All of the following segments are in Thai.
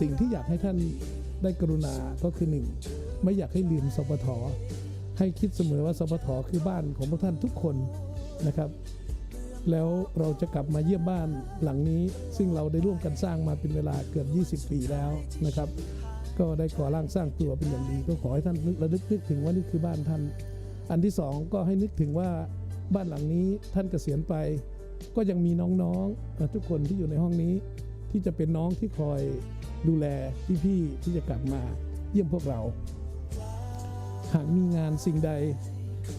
สิ่งที่อยากให้ท่านได้กรุณาก็คือหนึ่งไม่อยากให้ลืมสปทให้คิดเสมอว่าสปทคือบ้านของพวกท่านทุกคนนะครับ แล้วเราจะกลับมาเยี่ยมบ้านหลังนี้ ซึ่งเราได้ร่วมกันสร้างมาเป็นเวลาเกือบ 20 ปีแล้วนะครับ ก็ได้ก่อร่างสร้างตัวเป็นอย่างดี ก็ขอให้ท่านระลึกนึกถึงว่านี่คือบ้านท่าน อันที่สองก็ให้นึกถึงว่า บ้านหลังนี้ท่านเกษียณไป ก็ยังมีน้องๆทุกคนที่อยู่ในห้องนี้ ที่จะเป็นน้องที่คอยดูแลพี่ๆที่จะกลับมาเยี่ยมพวกเรา หากมีงานสิ่งใด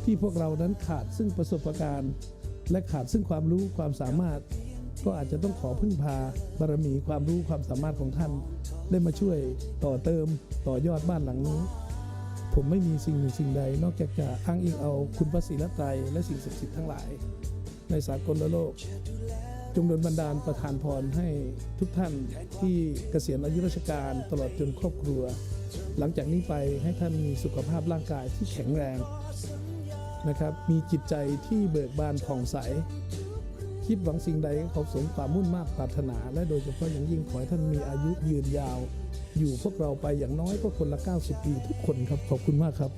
ที่พวกเรานั้นขาดซึ่งประสบการณ์ และขาดซึ่งความรู้ความสามารถ ก็อาจจะต้องขอพึ่งพาบารมีความรู้ความสามารถของท่าน ได้มาช่วยต่อเติมต่อยอดบ้านหลังนี้ ผมไม่มีสิ่งหนึ่งสิ่งใด นอกจากจะอ้างอิงเอาคุณพระศรีรัตน์และสิ่งศักดิ์สิทธิ์ทั้งหลาย ในสากลโลก จงดลบันดาลประทานพรให้ทุกท่านที่เกษียณอายุราชการตลอดจนครอบครัว หลังจากนี้ไปให้ท่านมีสุขภาพร่างกายที่แข็งแรงนะครับ มีจิตใจที่เบิกบานผ่องใส คิดหวังสิ่งใดก็ขอสมความมุ่นมากปรารถนา และโดยเฉพาะอย่างยิ่งขอให้ท่านมีอายุยืนยาว อยู่พวกเราไปอย่างน้อยก็คนละ 90 ปีทุกคนครับ ขอบคุณมากครับ